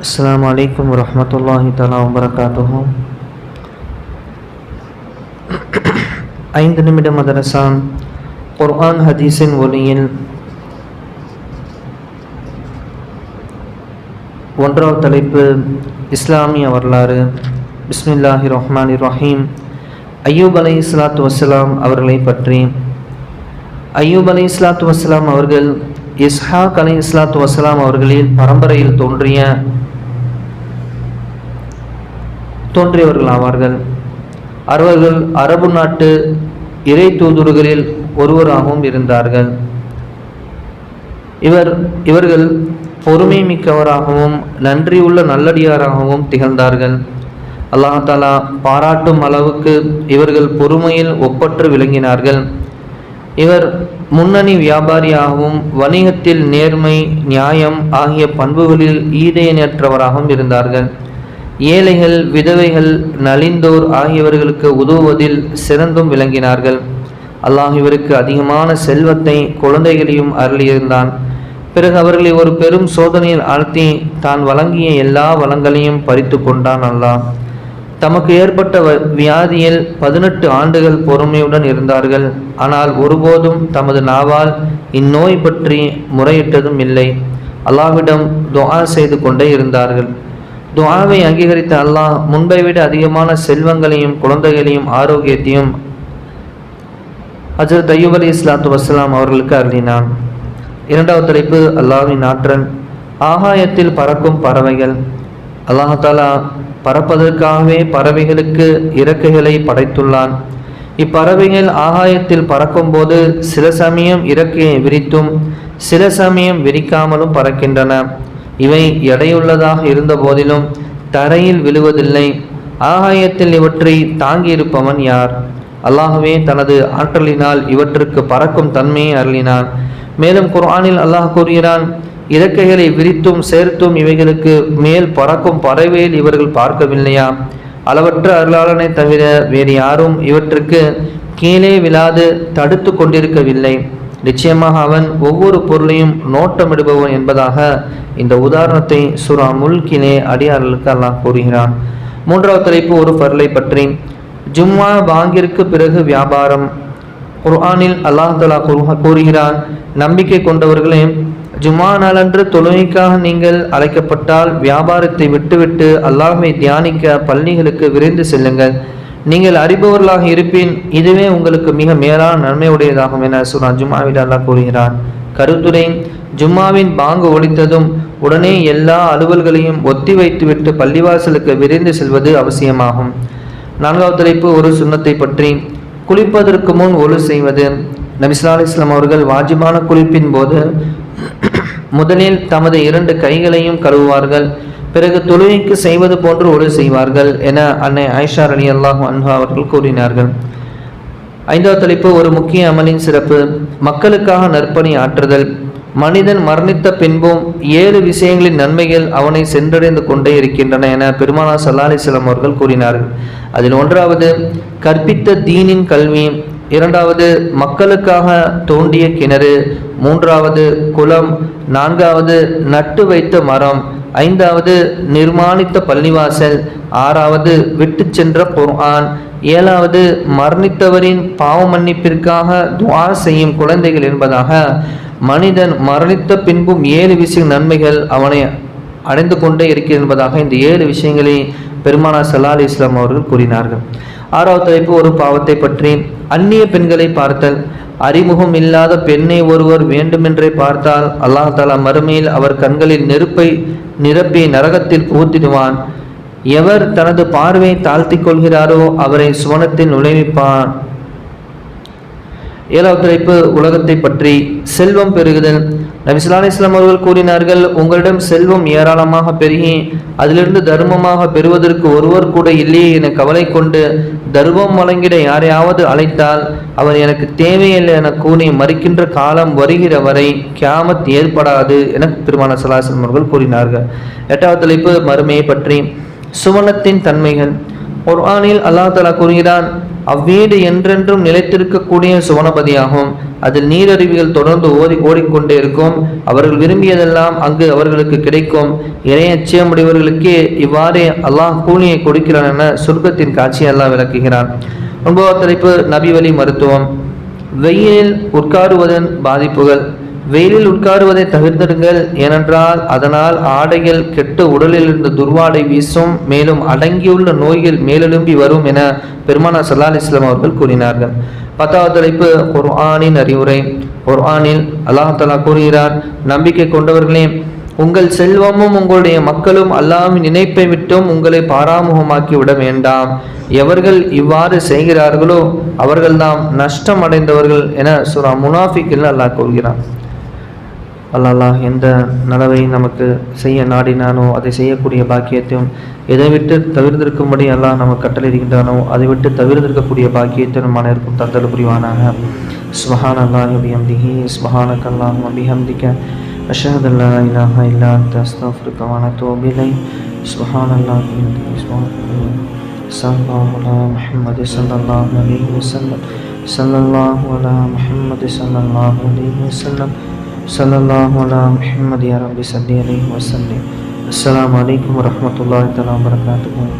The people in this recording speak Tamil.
السلام عليكم ورحمة الله تعالى وبركاته ஐந்து நிமிட மதரசா குர்ஆன் ஹதீஸின் ஒளியில் ஒன்றாவது தலைப்பு இஸ்லாமிய வரலாறு பிஸ்மில்லாஹி ரஹ்மான் ரஹீம் ஐயூப் அலை இஸ்லாத்து வசலாம் அவர்களை பற்றி ஐயூப் அலை இஸ்லாத்து வசலாம் அவர்கள் இஸ்ஹாக் அலை இஸ்லாத்து வசலாம் அவர்களின் பரம்பரையில் தோன்றிய தோன்றியவர்கள் ஆவார்கள். அவர்கள் அரபு நாட்டு இறை தூதுவர்களில் ஒருவராகவும் இருந்தார்கள். இவர் இவர்கள் பொறுமை மிக்கவராகவும் நன்றியுள்ள நல்லடியாராகவும் திகழ்ந்தார்கள். அல்லாஹாலா பாராட்டும் அளவுக்கு இவர்கள் பொறுமையில் ஒப்பற்று விளங்கினார்கள். இவர் முன்னணி வியாபாரியாகவும் வணிகத்தில் நேர்மை நியாயம் ஆகிய பண்புகளில் ஈடையனற்றவராகவும் இருந்தார்கள். ஏழைகள் விதவைகள் நலிந்தோர் ஆகியவர்களுக்கு உதவுவதில் சிறந்தும் விளங்கினார்கள். அல்லாஹ் இவருக்கு அதிகமான செல்வத்தை குழந்தைகளையும் அருளியிருந்தான். பிறகு அவர்களை ஒரு பெரும் சோதனையில் ஆழ்த்தி தான் வழங்கிய எல்லா வளங்களையும் பறித்து கொண்டான் அல்லாஹ். தமக்கு ஏற்பட்ட வ- வியாதியில் பதினெட்டு ஆண்டுகள் பொறுமையுடன் இருந்தார்கள். ஆனால் ஒருபோதும் தமது நாவால் இந்நோய் பற்றி முறையிட்டதும் இல்லை. அல்லாஹ்விடம் துவா செய்து கொண்டே இருந்தார்கள். துவாவை அங்கீகரித்த அல்லாஹ் முன்பை விட அதிகமான செல்வங்களையும் குழந்தைகளையும் ஆரோக்கியத்தையும் ஹஜரத் அய்யூப் அலி இஸ்லாத்து வசலாம் அவர்களுக்கு அருளினான். இரண்டாவது தலைப்பு அல்லாஹின் ஆற்றல். ஆகாயத்தில் பறக்கும் பறவைகள். அல்லாஹாலா பறப்பதற்காகவே பறவைகளுக்கு இறக்கைகளை படைத்துள்ளான். இப்பறவைகள் ஆகாயத்தில் பறக்கும்போது சில சமயம் இறக்கையை விரித்தும் சில சமயம் விரிக்காமலும் பறக்கின்றன. இவை எடையுள்ளதாக இருந்த போதிலும் தரையில் விழுவதில்லை. ஆகாயத்தில் இவற்றை தாங்கியிருப்பவன் யார்? அல்லாஹுவே தனது ஆற்றலினால் இவற்றுக்கு பறக்கும் தன்மையை அருளினான். மேலும் குர்ஆனில் அல்லாஹ் கூறுகிறான் இறக்கைகளை விரித்தும் சேர்த்தும் இவைகளுக்கு மேல் பறக்கும் பறவையில் இவர்கள் பார்க்கவில்லையா? அளவற்ற அருளாளனை தவிர வேறு யாரும் இவற்றுக்கு கீழே விழாது தடுத்து கொண்டிருக்கவில்லை. நிச்சயமாக அவன் ஒவ்வொரு பொருளையும் நோட்டமிடுபவன் என்பதாக இந்த உதாரணத்தை சுரா முல்கிலே அடியார்களுக்கு அல்லாஹ் கூறுகிறான். மூன்றாவது தலைப்பு ஒரு பொருளை பற்றி. ஜும்மா பாங்கிற்கு பிறகு வியாபாரம். குர்ஆனில் அல்லாஹ் தலா கூறுகிறான் நம்பிக்கை கொண்டவர்களே ஜும்மா நாளன்று தொழுகைக்காக நீங்கள் அழைக்கப்பட்டால் வியாபாரத்தை விட்டுவிட்டு அல்லாஹை தியானிக்க பள்ளிகளுக்கு விரைந்து செல்லுங்கள். நீங்கள் அறிபவர்களாக இருப்பின் இதுவே உங்களுக்கு மிக மேலான நன்மையுடையதாகும் என சுரா ஜும்மாவில் அல்லாஹ் கூறுகிறான். கருத்துரை ஜும்மாவின் பாங்கு ஒலித்ததும் உடனே எல்லா அலுவல்களையும் ஒத்தி வைத்துவிட்டு பள்ளிவாசலுக்கு விரைந்து செல்வது அவசியமாகும். நான்காவது தலைப்பு ஒரு சுண்ணத்தை பற்றி. குளிப்பதற்கு முன் ஒழு செய்வது. நபிஸ்லா இஸ்லாம் அவர்கள் வாஜிபான குளிப்பின் போது முதலில் தமது இரண்டு கைகளையும் கழுவுவார்கள். பிறகு தொழுகைக்கு செய்வது போன்று ஒழு செய்வார்கள் என அன்னை ஆயிஷா அலி அல்லாஹ் அன்ஹா அவர்கள் கூறினார்கள். ஐந்தாவது தலைப்பு ஒரு முக்கிய அமலின் சிறப்பு. மக்களுக்காக நற்பணி ஆற்றுதல். மனிதன் மரணித்த பின்பும் ஏழு விஷயங்களின் நன்மைகள் அவனை சென்றடைந்து கொண்டே இருக்கின்றன என பெருமானா சல்லா அலிஸ்லாம் அவர்கள் கூறினார்கள். அதில் ஒன்றாவது கற்பித்த தீனின் கல்வி. இரண்டாவது மக்களுக்காக தோண்டிய கிணறு மூன்றாவது குளம் நான்காவது நட்டு வைத்த மரம் ஐந்தாவது நிர்மாணித்த பள்ளிவாசல் ஆறாவது விட்டு சென்ற குர்ஆன் ஏழாவது மரணித்தவரின் பாவ மன்னிப்பிற்காக துவா செய்யும் குழந்தைகள் என்பதாக மனிதன் மரணித்த பின்பும் ஏழு விஷய நன்மைகள் அவனை அடைந்து கொண்டே இருக்கிறது என்பதாக இந்த ஏழு விஷயங்களை பெருமானா சல்லா அலி இஸ்லாம் அவர்கள் கூறினார்கள். ஆறாவது தலைப்பு ஒரு பாவத்தை பற்றி அந்நிய பெண்களை பார்த்தல். அறிமுகம் இல்லாத பெண்ணை ஒருவர் வேண்டுமென்றே பார்த்தால் அல்லாஹ் தாலா மறுமையில் அவர் கண்களில் நெருப்பை நிரப்பி நரகத்தில் புகுத்திடுவான். எவர் தனது பார்வையை தாழ்த்தி கொள்கிறாரோ அவரை சுவனத்தில் நுழைவிப்பான். ஏழாவது தலைப்பு உலகத்தை பற்றி செல்வம் பெருகுதல் நபிசுல்லா இஸ்லாம் அவர்கள் கூறினார்கள் உங்களிடம் செல்வம் ஏராளமாக பெருகி அதிலிருந்து தர்மமாக பெறுவதற்கு ஒருவர் கூட இல்லையே என கவலை கொண்டு தர்மம் வழங்கிட யாரையாவது அழைத்தால் அவர் எனக்கு தேவையில்லை என கூறி மறுக்கின்ற காலம் வருகிற வரை கியாமத் ஏற்படாது என பெருமான சலாசன் அவர்கள் கூறினார்கள். எட்டாவது தலைப்பு மறுமையை பற்றி. சுவனத்தின் தன்மைகள். குர்ஆனில் அல்லாஹ் தலா கூறுகிறான் அவ்வீடு என்றென்றும் நிலைத்திருக்கக்கூடிய சுவனபதியாகும். அதில் நீரருவிகள் தொடர்ந்து ஓடி ஓடிக்கொண்டே இருக்கும். அவர்கள் விரும்பியதெல்லாம் அங்கு அவர்களுக்கு கிடைக்கும். இறையச்சயமுடையவர்களுக்கே இவ்வாறே அல்லாஹ் கூலியை கொடுக்கிறான் என சொர்க்கத்தின் காட்சியை அல்லாஹ் விளக்குகிறான். ஒன்பதாம் தலைப்பு நபி வழி மருத்துவம். வெயிலில் உட்காருவதன் பாதிப்புகள். வெயிலில் உட்காருவதை தவிர்த்திடுங்கள். ஏனென்றால் அதனால் ஆடைகள் கெட்டு உடலில் இருந்து துர்வாடை வீசும் மேலும் அடங்கியுள்ள நோய்கள் மேலெழும்பி வரும் என பெருமானா சல்லா இஸ்லாம் அவர்கள் கூறினார்கள். பத்தாவது தலைப்பு குர்ஆனின் அறிவுரை. குர்ஆனில் அல்லாஹலா கூறுகிறார் நம்பிக்கை கொண்டவர்களே உங்கள் செல்வமும் உங்களுடைய மக்களும் அல்லாவின் நினைப்பை விட்டும் உங்களை பாராமுகமாக்கி விட வேண்டாம். எவர்கள் இவ்வாறு செய்கிறார்களோ அவர்கள்தான் நஷ்டம் அடைந்தவர்கள் என சுரா முனாஃபிக்கில் அல்லாஹ் கூறுகிறான். அல்லாஹ் எந்த நலவை நமக்கு செய்ய நாடினானோ அதை செய்யக்கூடிய பாக்கியத்தையும் எதை விட்டு தவிர்த்திருக்கும்படி அல்லாஹ் நமக்கு கட்டளையிடுகின்றானோ அதை விட்டு தவிர்த்திருக்கக்கூடிய பாக்கியத்தை நம் அனைவருக்கும் தந்தல் புரிவானாக சுபஹான் அல்லாஹ் பிஹம்திஹி சுபஹானக் அல்லாஹ் பிஹம்திக்க أشهد أن لا إله إلا أنت أستغفرك وأتوب إليك سبحان الله وبحمده سبحان الله صلى الله على محمد صلى الله عليه وسلم صلى الله على محمد صلى الله عليه وسلم சல்லல்லாஹ் அலா முஹம்மது யாரபி சல்லி அலி வசல்லி அஸ்லாம் வலைக்கம் வரமத்துல்லாஹ் தலா வரகாத்துக்கும்